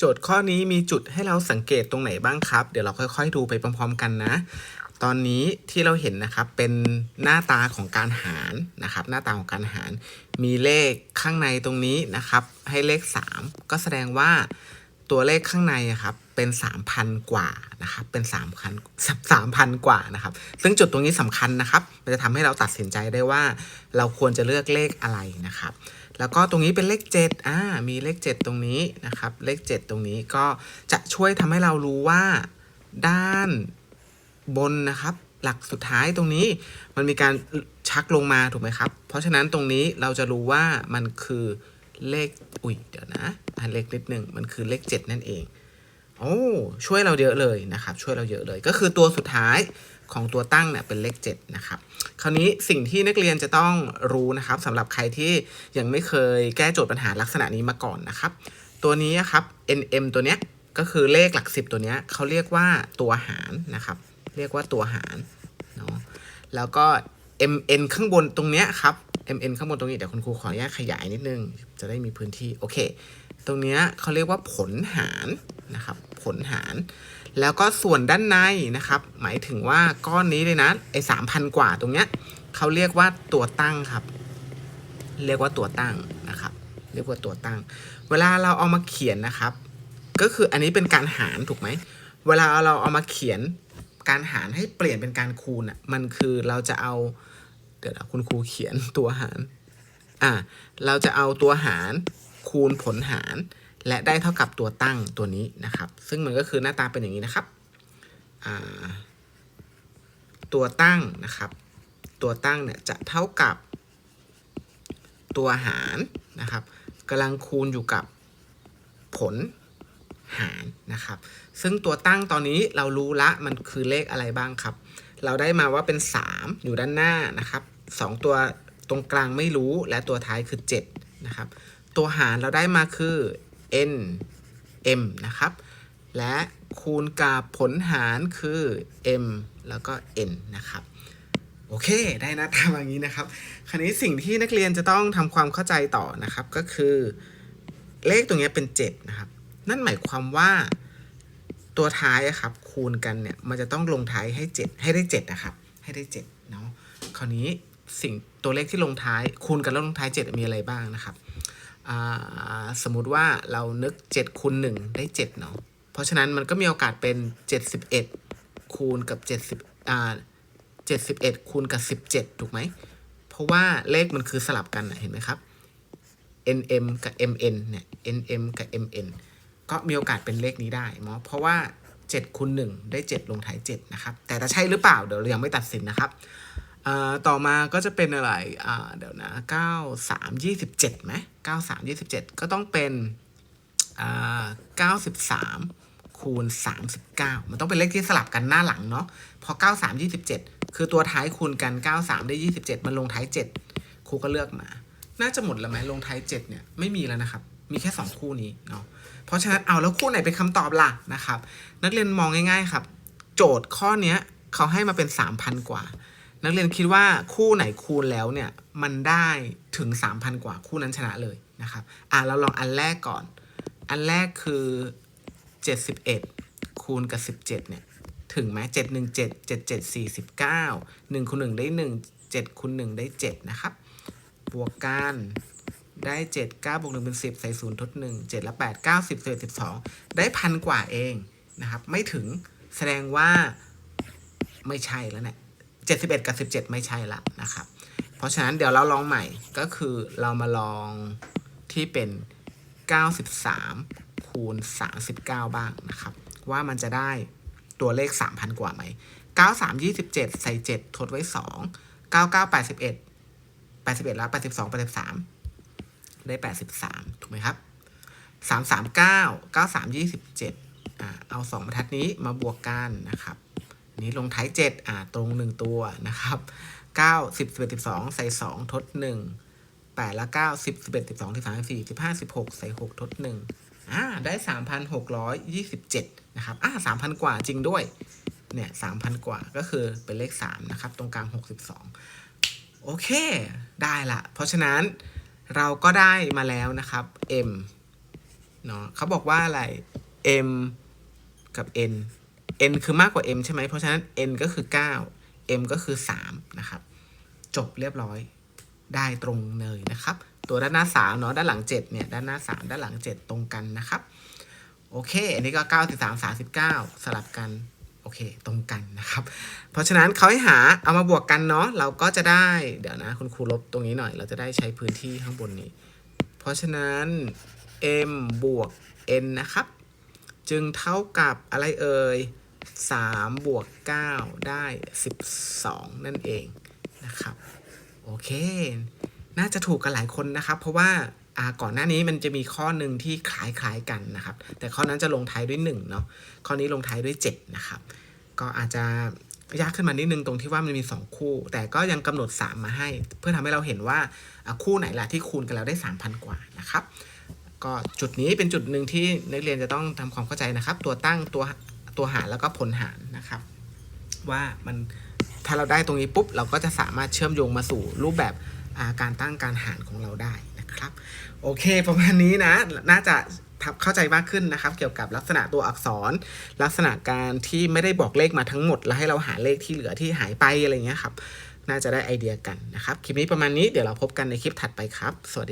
โจทย์ข้อนี้มีจุดให้เราสังเกตตรงไหนบ้างครับ เดี๋ยวเราค่อยๆ ดูไปพร้อม ๆ กันนะ ตอนนี้ที่เราเห็นนะครับเป็นหน้าตาของการหารนะครับ หน้าตาของการหาร มีเลขข้างในตรงนี้นะครับ ให้เลข 3 ก็แสดงว่า ตัวเลขข้างในครับเป็น 3,000 กว่านะครับเป็น3,000 3,000 กว่านะครับ ซึ่งจุดตรงนี้สำคัญนะครับ มันจะทำให้เราตัดสินใจได้ว่า เราควรจะเลือกเลขอะไรนะครับ แล้วก็ตรงนี้เป็นเลข7อ่ามีเลข 7 ตรงนี้นะครับ เลข 7 ตรงนี้ก็จะช่วยทำให้เรารู้ว่าด้านบนนะครับ หลักสุดท้ายตรงนี้มันมีการชักลงมาถูกไหมครับ เพราะฉะนั้นตรงนี้เราจะรู้ว่ามันคือ เลข อุ้ย เดี๋ยวนะ อันเล็กนิดหนึ่งมันคือเลข 7 นั่นเอง โอ้ ช่วยเราเยอะเลยนะครับ ช่วยเราเยอะเลย ก็คือตัวสุดท้ายของตัวตั้งเนี่ยเป็นเลข 7 นะครับ คราวนี้สิ่งที่นักเรียนจะต้องรู้นะครับสำหรับใครที่ยังไม่เคยแก้โจทย์ปัญหาลักษณะนี้มาก่อนนะครับ ตัวนี้ครับ nm ตัวเนี้ยก็คือเลขหลัก 10 ตัวเนี้ยเขาเรียกว่าตัวหารนะครับ เรียกว่าตัวหารเนาะแล้วก็ mn ข้างบนตรงเนี้ยครับ mn ข้างบนตรงนี้เดี๋ยวคุณครูขออนุญาตขยายนิดนึง จะได้มีพื้นที่ โอเค ตรงเนี้ยเขาเรียกว่าผลหารนะครับ ผลหาร แล้วก็ส่วนด้านในนะครับ หมายถึงว่าก้อนนี้เลยนะไอ้สามพันกว่าตรงเนี้ยเขาเรียกว่าตัวตั้งครับ เรียกว่าตัวตั้งนะครับ เรียกว่าตัวตั้ง เวลาเราเอามาเขียนนะครับ ก็คืออันนี้เป็นการหารถูกไหมเวลาเราเอามาเขียนการหารให้เปลี่ยนเป็นการคูณอะมันคือเราจะเอา เดี๋ยวนะคุณครูเขียนตัวหาร อ่า เราจะเอาตัวหารคูณผลหาร และได้เท่ากับตัวตั้งตัวนี้นะครับ ซึ่งมันก็คือหน้าตาเป็นอย่างนี้นะครับ อ่า ตัวตั้งนะครับ ตัวตั้งเนี่ยจะเท่ากับ ตัวหารนะครับกำลังคูณอยู่กับผลหารนะครับ ซึ่งตัวตั้งตอนนี้เรารู้ละมันคือเลขอะไรบ้างครับ เราได้มาว่าเป็น 3 อยู่ด้านหน้านะครับ 2 ตัวตรงกลางไม่รู้และตัวท้ายคือ 7 นะครับ ตัวหารเราได้มาคือ n m นะครับ และคูณกับผลหารคือ m แล้วก็ n นะครับโอเค ได้นะตามอย่างนี้นะครับ คราวนี้สิ่งที่นักเรียนจะต้องทำความเข้าใจต่อนะครับ ก็คือ เลขตรงนี้เป็น 7 นะครับ นั่นหมายความว่า ตัวท้ายอะครับคูณกันเนี่ยมันจะต้องลงท้ายให้ 7 ให้ได้7นะครับให้ได้7เนาะคราวนี้สิ่งตัวเลขที่ลงท้ายคูณกันแล้วลงท้าย 7 มีอะไรบ้างนะครับสมมุติว่าเรานึก7คูณ1ได้7เนาะเพราะฉะนั้นมันก็มีโอกาสเป็น 71 คูณกับ 70อ่า71 คูณกับ 17 ถูกไหม เพราะว่าเลขมันคือสลับกันเห็นไหมครับ nm กับ mn เนี่ย nm กับ mn ก็มีโอกาสเป็นเลขนี้ได้เนาะเพราะว่า7คูณ1ได้ 7 ลงท้าย7นะครับ แต่จะใช่หรือเปล่าเดี๋ยวเรายังไม่ตัดสินนะครับต่อมาก็จะเป็นอะไรเดี๋ยวนะ 9 3 27ไหม9 3 27 ก็ต้องเป็นอ่า93 คูณ 39 มันต้องเป็นเลขที่สลับกันหน้าหลังเนาะพอ 93 27 คือตัวท้ายคูณกัน 93 ได้ 27 มันลงท้าย 7 ครูก็เลือกมา น่าจะหมดแล้วไหมลงท้าย 7 เนี่ย ไม่มีแล้วนะครับ มีแค่ 2 คู่นี้เนาะ เพราะฉะนั้นเอาแล้วคู่ไหนเป็นคำตอบล่ะนะครับ นักเรียนมองง่าย ๆ ครับ โจทย์ข้อเนี้ยเขาให้มาเป็น 3,000 กว่า นักเรียนคิดว่าคู่ไหนคูณแล้วเนี่ยมันได้ถึง 3,000 กว่าคู่นั้นชนะเลยนะครับอะเราลองอันแรกก่อน อันแรกคือ 71 คูณกับ 17เนี่ยถึงไหม7 1 7 7 7 49 1คูณ1ได้ 1 7คูณ1ได้ 7 นะครับ บวกกัน ได้ 7 9บวก1เป็น 10 ใส่0ทด 1 7 และ 8 9 10 11 12 ได้พันกว่าเองนะครับ ไม่ถึงแสดงว่าไม่ใช่แล้วเนี่ย71 กับ 17 ไม่ใช่ละนะครับ เพราะฉะนั้นเดี๋ยวเราลองใหม่ก็คือเรามาลองที่เป็น 93 คูณ 39 บ้างนะครับ ว่ามันจะได้ตัวเลข 3,000 กว่าไหม 93 27 ใส่ 7 ทดไว้ 2 99 81 81 แล้ว 82 83 ได้ 83 ถูกไหมครับ 339 93 27อ่าเอา 2บรรทัดนี้มาบวกกันนะครับนี้ลงท้าย 7 อ่าตรง 1 ตัวนะครับ 9 10 11 12 ใส่ 2 ทด 1 8 แล้ว9 10 11 12 13 14 15 16 ใส่ 6 ทด 1อ่าได้ 3,627 นะครับอ่า3,000 กว่าจริงด้วย เนี่ย3,000 กว่าก็คือเป็นเลข 3 นะครับ ตรงกลาง 62 โอเค ได้ละ เพราะฉะนั้น เราก็ได้มาแล้วนะครับ m เนาะเขาบอกว่าอะไร m กับ n n คือมากกว่า m ใช่ไหมเพราะฉะนั้น n ก็คือ 9 m ก็คือ 3 นะครับ จบเรียบร้อยได้ตรงเลยนะครับ ตัวด้านหน้า3เนาะด้านหลัง 7 เนี่ย ด้านหน้า 3 ด้านหลัง 7 ตรงกันนะครับ โอเค อันนี้ก็ 93 39 สลับกัน อเคตรงกันนะครับ เพราะฉะนั้นเขาให้หาเอามาบวกกันเนาะเราก็จะได้เดี๋ยวนะคุณครูลบตรงนี้หน่อย เราจะได้ใช้พื้นที่ข้างบนนี้ เพราะฉะนั้น m บวก n นะครับ จึงเท่ากับอะไรเอ่ย3บวก9ได้ 12 นั่นเองนะครับ โอเค น่าจะถูกกันหลายคนนะครับ เพราะว่าอ่า ก่อนหน้านี้มันจะมีข้อหนึ่งที่คล้ายๆกันนะครับ แต่ข้อนั้นจะลงท้ายด้วย1เนาะข้อนี้ลงท้ายด้วย7นะครับก็อาจจะยากขึ้นมานิดนึงตรงที่ว่ามันมี 2 คู่ แต่ก็ยังกำหนด 3 มาให้ เพื่อทำให้เราเห็นว่าคู่ไหนล่ะที่คูณกันแล้วได้ 3,000 กว่านะครับ ก็จุดนี้เป็นจุดหนึ่งที่นักเรียนจะต้องทำความเข้าใจนะครับ ตัวตั้งตัวตัวหารแล้วก็ผลหารนะครับ ว่ามันถ้าเราได้ตรงนี้ปุ๊บ เราก็จะสามารถเชื่อมโยงมาสู่รูปแบบาการตั้งการหารของเราได้ นะครับ โอเค ประมาณนี้นะ น่าจะทับเข้าใจมากขึ้นนะครับ เกี่ยวกับลักษณะตัวอักษร ลักษณะการที่ไม่ได้บอกเลขมาทั้งหมด แล้วให้เราหาเลขที่เหลือที่หายไปอะไรเงี้ยครับ น่าจะได้ไอเดียกันนะครับ คลิปนี้ประมาณนี้ เดี๋ยวเราพบกันในคลิปถัดไปครับ สวัสดี